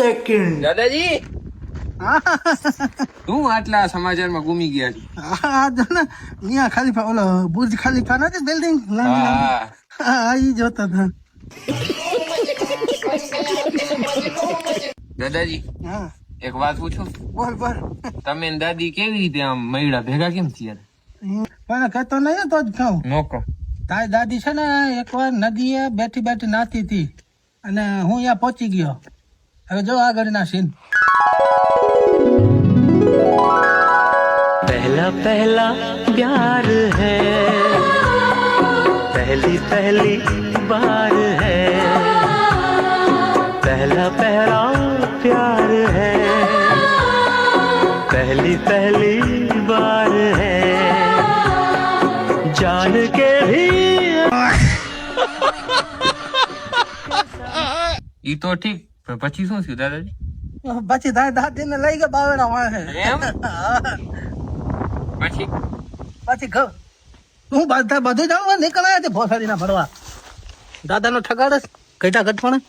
second. દાદાજી? તું આટલા સમાચારમાં ગુમી ગયા છે. હા અહીંયા ખાલીફા ઓલો બુર્જ ખાલીફા નથી બિલ્ડિંગ હા. ઈ જોતા હતા. દાદાજી હા. એક વાત પૂછું? બોલ બોલ. તમે દાદી કેવી રીતે આમ મૈડા ભેગા કેમ થયા? પણ કહેતો નહીં તો જ ખાઉં નોકો તારી દાદી છે ને એકવાર નદીએ બેઠી બેઠી નાતી હતી. અને હું અહીંયા પહોંચી ગયો. હવે જો આગળના સીન पहला पहला प्यार है पहली पहली बार है पहला पहला प्यार है पहली पहली बार है जान के भी ઈ તો ઠીક પણ પછી શું થયું દાદાજી? પછી દાદી દાદીને લઈ ગયા બાવેડા વાળે પછી? પછી ઘર હું બધા બધું જાણવા નીકળ્યા છે ભોસાડીના ભરવા. દાદાનો ઠગાડ ઠગાડે ઘટા ઘટપણ